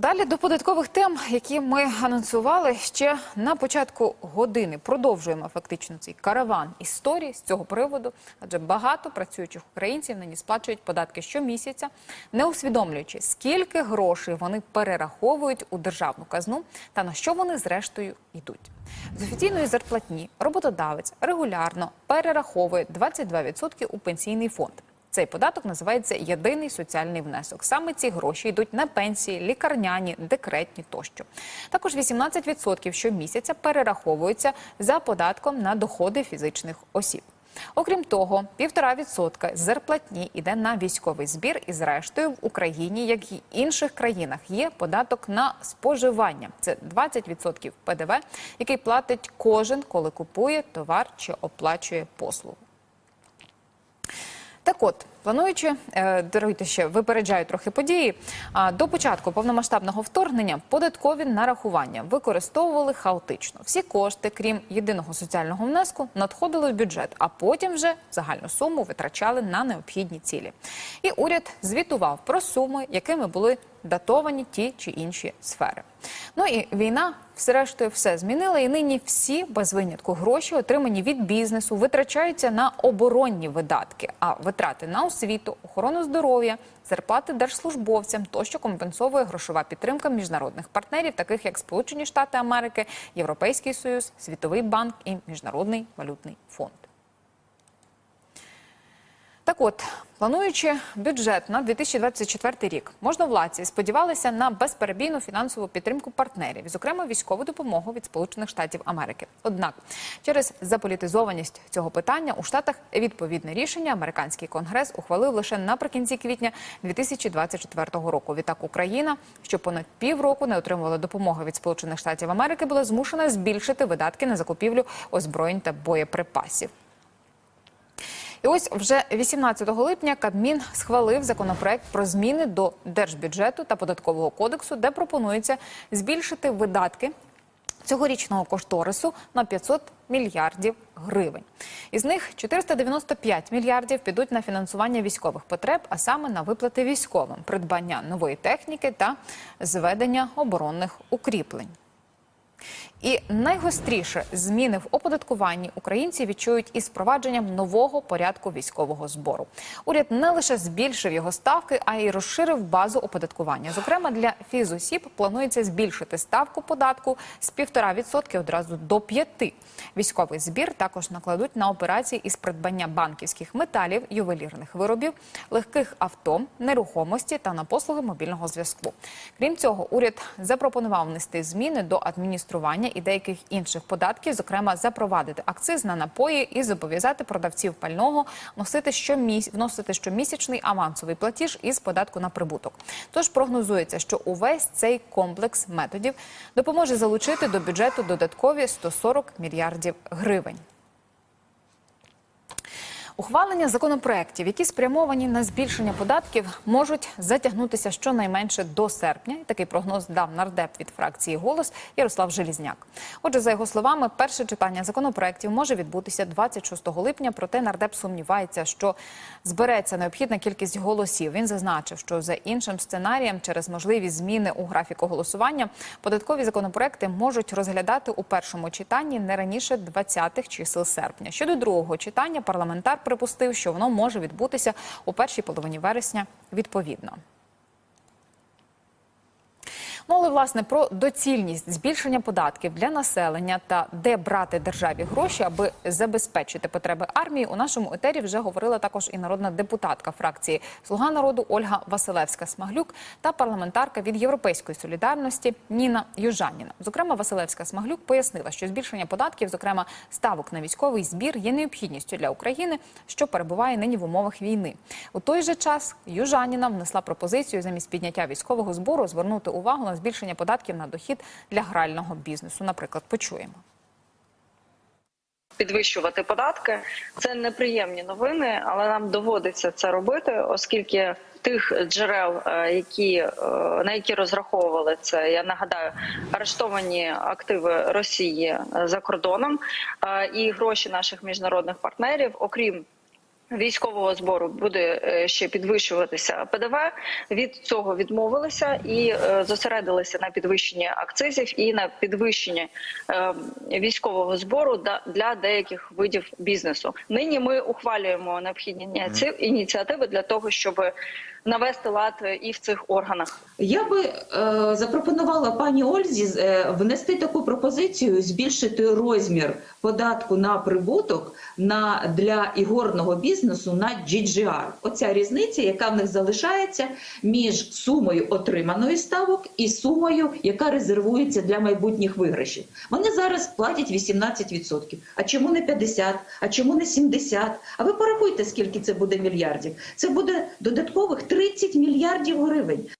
Далі до податкових тем, які ми анонсували ще на початку години. Продовжуємо фактично цей караван історії з цього приводу, адже багато працюючих українців нині сплачують податки щомісяця, не усвідомлюючи, скільки грошей вони перераховують у державну казну та на що вони зрештою йдуть. З офіційної зарплатні роботодавець регулярно перераховує 22% у пенсійний фонд. Цей податок називається єдиний соціальний внесок. Саме ці гроші йдуть на пенсії, лікарняні, декретні тощо. Також 18% щомісяця перераховуються за податком на доходи фізичних осіб. Окрім того, 1,5% з зарплатні йде на військовий збір, і зрештою в Україні, як і інших країнах, є податок на споживання. Це 20% ПДВ, який платить кожен, коли купує товар чи оплачує послугу. Так от, плануючи, е, даруйте ще, випереджаю трохи події, до початку повномасштабного вторгнення податкові нарахування використовували хаотично. Всі кошти, крім єдиного соціального внеску, надходили в бюджет, а потім вже загальну суму витрачали на необхідні цілі. І уряд звітував про суми, якими були датовані ті чи інші сфери. Ну і війна, зрештою, все змінила, і нині всі без винятку гроші, отримані від бізнесу, витрачаються на оборонні видатки, а витрати на освіту, охорону здоров'я, зарплати держслужбовцям тощо компенсовує грошова підтримка міжнародних партнерів, таких як Сполучені Штати Америки, Європейський Союз, Світовий банк і Міжнародний валютний фонд. Так от, плануючи бюджет на 2024 рік, можновладці сподівалися на безперебійну фінансову підтримку партнерів, зокрема військову допомогу від Сполучених Штатів Америки. Однак, через заполітизованість цього питання у Штатах відповідне рішення американський конгрес ухвалив лише наприкінці квітня 2024 року. Відтак Україна, що понад півроку не отримувала допомоги від Сполучених Штатів Америки, була змушена збільшити видатки на закупівлю озброєнь та боєприпасів. І ось вже 18 липня Кабмін схвалив законопроект про зміни до держбюджету та податкового кодексу, де пропонується збільшити видатки цьогорічного кошторису на 500 мільярдів гривень. Із них 495 мільярдів підуть на фінансування військових потреб, а саме на виплати військовим, придбання нової техніки та зведення оборонних укріплень. І найгостріше зміни в оподаткуванні українці відчують із впровадженням нового порядку військового збору. Уряд не лише збільшив його ставки, а й розширив базу оподаткування. Зокрема, для фізосіб планується збільшити ставку податку з 1,5% одразу до 5%. Військовий збір також накладуть на операції із придбання банківських металів, ювелірних виробів, легких авто, нерухомості та на послуги мобільного зв'язку. Крім цього, уряд запропонував внести зміни до адміністрування і деяких інших податків, зокрема запровадити акциз на напої і зобов'язати продавців пального носити щоміс... вносити щомісячний авансовий платіж із податку на прибуток. Тож прогнозується, що увесь цей комплекс методів допоможе залучити до бюджету додаткові 140 мільярдів гривень. Ухвалення законопроєктів, які спрямовані на збільшення податків, можуть затягнутися щонайменше до серпня. Такий прогноз дав нардеп від фракції Голос Ярослав Желізняк. Отже, за його словами, перше читання законопроєктів може відбутися 26 липня. Проте нардеп сумнівається, що збереться необхідна кількість голосів. Він зазначив, що за іншим сценарієм, через можливі зміни у графіку голосування, податкові законопроекти можуть розглядати у першому читанні не раніше 20-х чисел серпня. Щодо другого читання, парламентар припустив, що воно може відбутися у першій половині вересня відповідно. Ну, але власне про доцільність збільшення податків для населення та де брати державі гроші, аби забезпечити потреби армії, у нашому етері вже говорила також і народна депутатка фракції Слуга народу Ольга Василевська Смаглюк та парламентарка від Європейської солідарності Ніна Южаніна. Зокрема, Василевська Смаглюк пояснила, що збільшення податків, зокрема ставок на військовий збір, є необхідністю для України, що перебуває нині в умовах війни. У той же час Южаніна внесла пропозицію замість підняття військового збору звернути увагу на збільшення податків на дохід для грального бізнесу. Наприклад, почуємо. підвищувати податки. Це неприємні новини, але нам доводиться це робити, оскільки тих джерел, е, які е, на які розраховували це, я нагадаю, арештовані активи Росії е, за кордоном і гроші наших міжнародних партнерів, окрім Військового збору буде е, ще підвищуватися ПДВ. Від цього відмовилися і е, зосередилися на підвищенні акцизів і на підвищенні е, військового збору для деяких видів бізнесу. Нині ми ухвалюємо необхідні ініці- ініціативи для того, щоб навести лад і в цих органах. Я би е, запропонувала пані Ользі е, внести таку пропозицію, збільшити розмір податку на прибуток на для ігорного бізнесу на GGR. Оця різниця, яка в них залишається між сумою отриманої ставок і сумою, яка резервується для майбутніх виграшів. Вони зараз платять 18%. А чому не 50%? А чому не 70%? А ви порахуйте, скільки це буде мільярдів. Це буде додаткових 30 мільярдів гривень.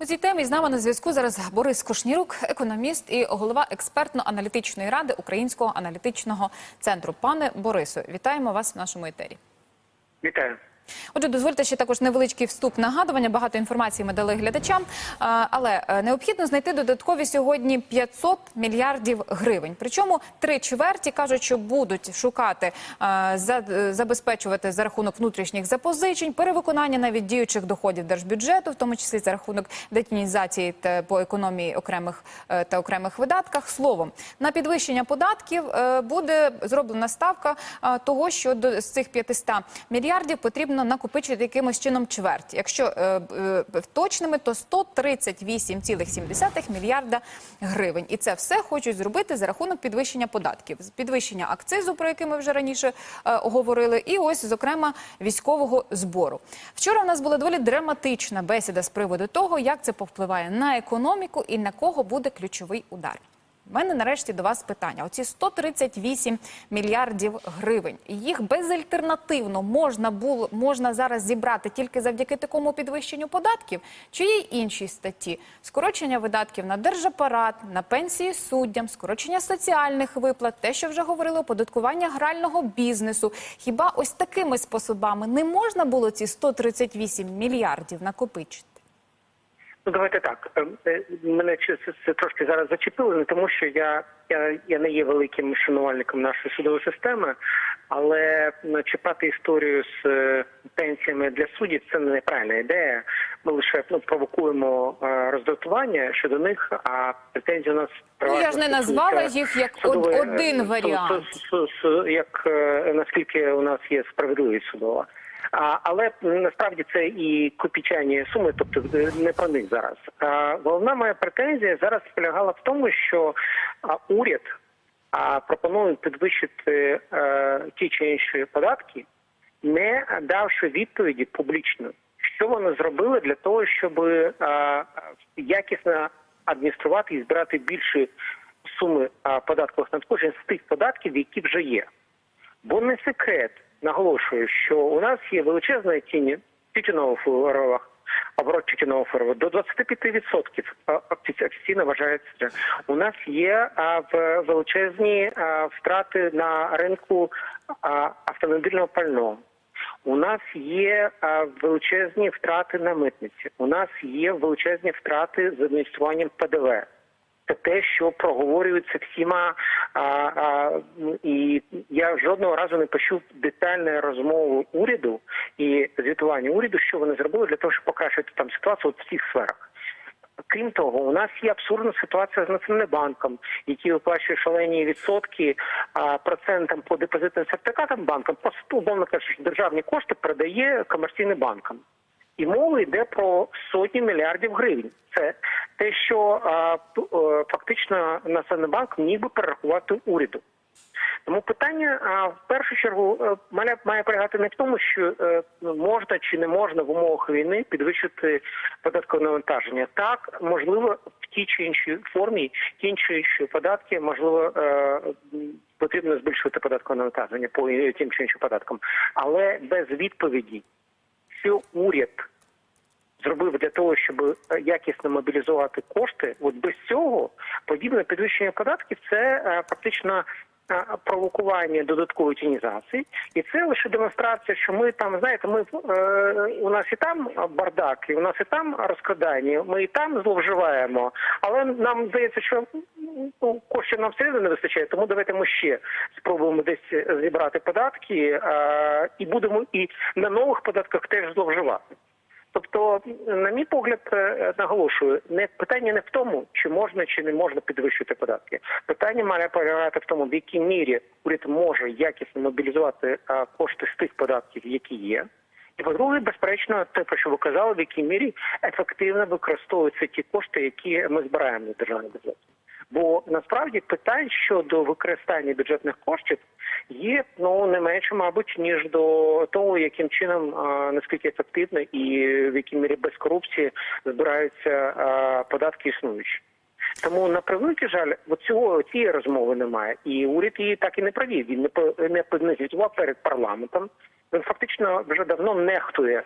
У цій темі з нами на зв'язку зараз Борис Кошнірук, економіст і голова експертно-аналітичної ради Українського аналітичного центру. Пане Борису, вітаємо вас в нашому етері. Вітаю. Отже, дозвольте ще також невеличкий вступ нагадування. Багато інформації ми дали глядачам, але е, необхідно знайти додаткові сьогодні 500 мільярдів гривень. Причому три чверті кажуть, що будуть шукати е, е, забезпечувати за рахунок внутрішніх запозичень, перевиконання навіть діючих доходів держбюджету, в тому числі за рахунок детінізації та по економії окремих та окремих видатках. Словом, на підвищення податків буде зроблена ставка того, що з цих 500 мільярдів потрібно накопичити якимось чином чверть. Якщо е, е, точними, то 138,7 мільярда гривень. І це все хочуть зробити за рахунок підвищення податків, підвищення акцизу, про який ми вже раніше е, говорили, і ось, зокрема, військового збору. Вчора в нас була доволі драматична бесіда з приводу того, як це повпливає на економіку і на кого буде ключовий удар. Мене нарешті до вас питання. Оці 138 мільярдів гривень. Їх безальтернативно можна було можна зараз зібрати тільки завдяки такому підвищенню податків, чи є інші статті: скорочення видатків на держапарат, на пенсії суддям, скорочення соціальних виплат, те, що вже говорили, оподаткування грального бізнесу. Хіба ось такими способами не можна було ці 138 мільярдів накопичити? Ну давайте так. Е, е, Мене це, трошки зараз зачепило, не тому що я, я, я не є великим шанувальником нашої судової системи, але чіпати історію з е, пенсіями для суддів це неправильна ідея. Ми лише ну, провокуємо е, роздратування щодо них, а претензії у нас Ну, я ж не назвала їх як судової, од- один варіант. с- с- с- як наскільки у нас є справедливість судова. Але насправді це і копійчані суми, тобто е, не про них зараз. Головна моя претензія зараз полягала в тому, що уряд пропонує підвищити е, ті чи інші податки, не давши відповіді публічно, що вони зробили для того, щоб е, якісно адмініструвати і збирати більші суми податкових надходжень з тих податків, які вже є. Бо не секрет, наголошую, що у нас є величезна тінь тютюнових виробах, оборот тютюнового виробу до 25% а, офіці- офіційно вважається. У нас є величезні втрати на ринку автомобільного пального. У нас є величезні втрати на митниці. У нас є величезні втрати з адмініструванням ПДВ. Це те, що проговорюється всіма, а, а, і я жодного разу не почув детальної розмови уряду і звітування уряду, що вони зробили для того, щоб покращити там ситуацію от в цих сферах. Крім того, у нас є абсурдна ситуація з Національним банком, який виплачує шалені відсотки а, процентам по депозитним сертифікатам банкам, просто умовно кажучи, державні кошти передає комерційним банкам. І мова йде про сотні мільярдів гривень. Це те, що е, фактично Національний міг би перерахувати уряду. Тому питання в першу чергу е, має, полягати не в тому, що е, можна чи не можна в умовах війни підвищити податкове навантаження. Так, можливо, в тій чи іншій формі, ті чи інші податки, можливо, потрібно збільшувати податкове навантаження по тим чи іншим податкам, але без відповіді, що уряд зробив для того, щоб е, якісно мобілізувати кошти. От без цього подібне підвищення податків це е, фактично е, провокування додаткової тінізації, і це лише демонстрація, що ми там знаєте, ми е, у нас і там бардак, і у нас і там розкрадання, ми і там зловживаємо. Але нам здається, що ну, коштів нам все не вистачає, тому давайте ми ще спробуємо десь зібрати податки і будемо і на нових податках теж зловживати. Тобто, на мій погляд, е, наголошую, не питання не в тому, чи можна чи не можна підвищити податки. Питання має полягати в тому, в якій мірі уряд може якісно мобілізувати а, кошти з тих податків, які є. І по-друге, безперечно, те, про що ви казали, в якій мірі ефективно використовуються ті кошти, які ми збираємо на державний бюджет. Бо насправді питань щодо використання бюджетних коштів є ну не менше, мабуть, ніж до того, яким чином а, наскільки ефективно і в якій мірі без корупції збираються а, податки існуючі. Тому на превеликий жаль, от цього цієї розмови немає, і уряд її так і не провів. Він не по- не звітував перед парламентом. Він фактично вже давно нехтує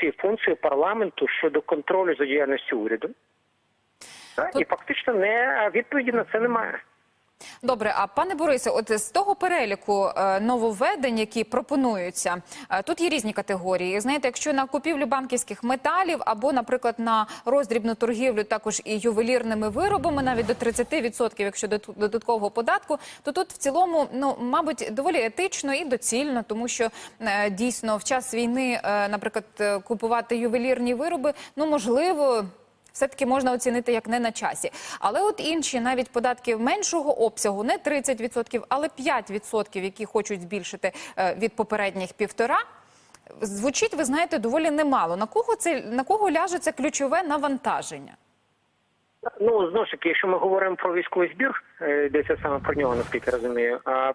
цією функцією парламенту щодо контролю за діяльністю уряду. Та, І фактично не відповіді на це немає. Добре, а пане Борисе, от з того переліку е, нововведень, які пропонуються, е, тут є різні категорії. Знаєте, якщо на купівлю банківських металів або, наприклад, на роздрібну торгівлю, також і ювелірними виробами, навіть до 30%, якщо дод- додаткового податку, то тут в цілому, ну мабуть, доволі етично і доцільно, тому що е, дійсно в час війни, е, наприклад, е, купувати ювелірні вироби, ну можливо все-таки можна оцінити як не на часі. Але от інші навіть податки меншого обсягу, не 30%, але 5%, які хочуть збільшити е, від попередніх півтора. Звучить, ви знаєте, доволі немало. На кого це на кого ляже це ключове навантаження? Ну знову ж таки, якщо ми говоримо про військовий збір, е, йдеться саме про нього, наскільки я розумію. А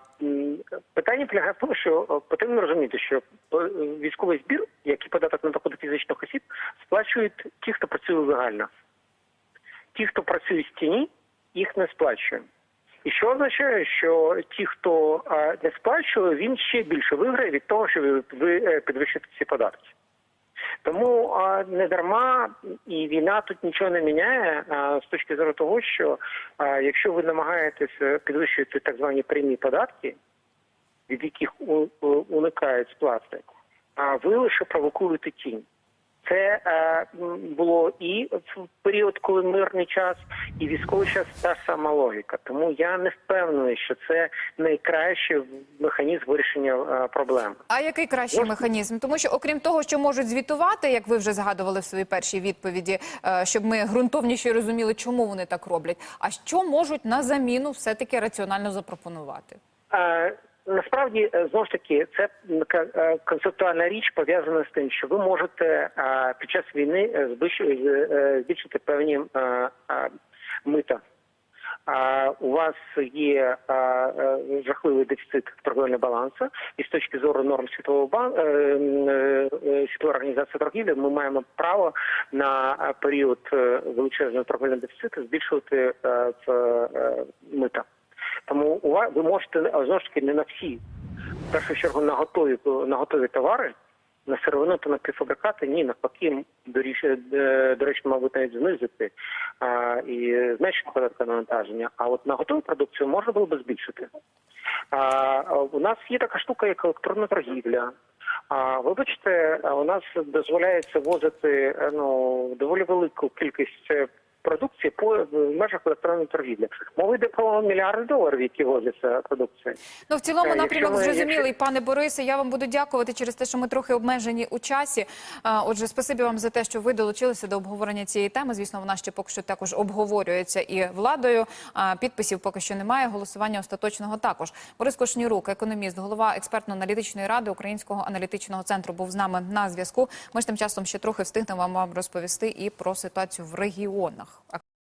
питання полягає в тому, що е, потрібно розуміти, що е, військовий збір, як і податок на доходи фізичних осіб, сплачують ті, хто працює легально. Ті, хто працює в тіні, їх не сплачує. І що означає, що ті, хто не сплачує, він ще більше виграє від того, що ви, ви підвищите ці податки. Тому не дарма і війна тут нічого не міняє з точки зору того, що якщо ви намагаєтесь підвищувати так звані прямі податки, від яких уникають сплати, а ви лише провокуєте тінь. Це е, було і в період, коли мирний час, і військовий час та сама логіка. Тому я не впевнений, що це найкращий механізм вирішення е, проблем. А який кращий Можна? механізм? Тому що, окрім того, що можуть звітувати, як ви вже згадували в своїй першій відповіді, е, щоб ми ґрунтовніше розуміли, чому вони так роблять. А що можуть на заміну все-таки раціонально запропонувати? Насправді е, знову ж таки це е, концептуальна річ пов'язана з тим, що ви можете е, під час війни збільшити певні мита. А у вас є жахливий дефіцит торговельного балансу, і з точки зору норм світового бан... е, світової організації торгівлі, ми маємо право на період величезного торговельного дефіциту збільшувати мита. Тому ви можете знову ж таки не на всі, в першу чергу на готові на готові товари, на сировину та на півфабрикати, ні, навпаки, е, до речі, мабуть, навіть знизити а, і зменшити податкове навантаження. А от на готову продукцію можна було би збільшити. А, у нас є така штука, як електронна торгівля. А вибачте, у нас дозволяється возити е, ну доволі велику кількість е, продукції по в межах електронної торгівлі. Мова йде про мільярди доларів, які возяться продукції. Ну, в цілому Е, якщо напрямок ви- зрозумілий, пане Борисе. Я вам буду дякувати через те, що ми трохи обмежені у часі. Отже, спасибі вам за те, що ви долучилися до обговорення цієї теми. Звісно, вона ще поки що також обговорюється і владою. Підписів поки що немає. Голосування остаточного також. Борис Кошнірук, економіст, голова експертно-аналітичної ради Українського аналітичного центру, був з нами на зв'язку. Ми ж тим часом ще трохи встигнемо вам розповісти і про ситуацію в регіонах. trabajo.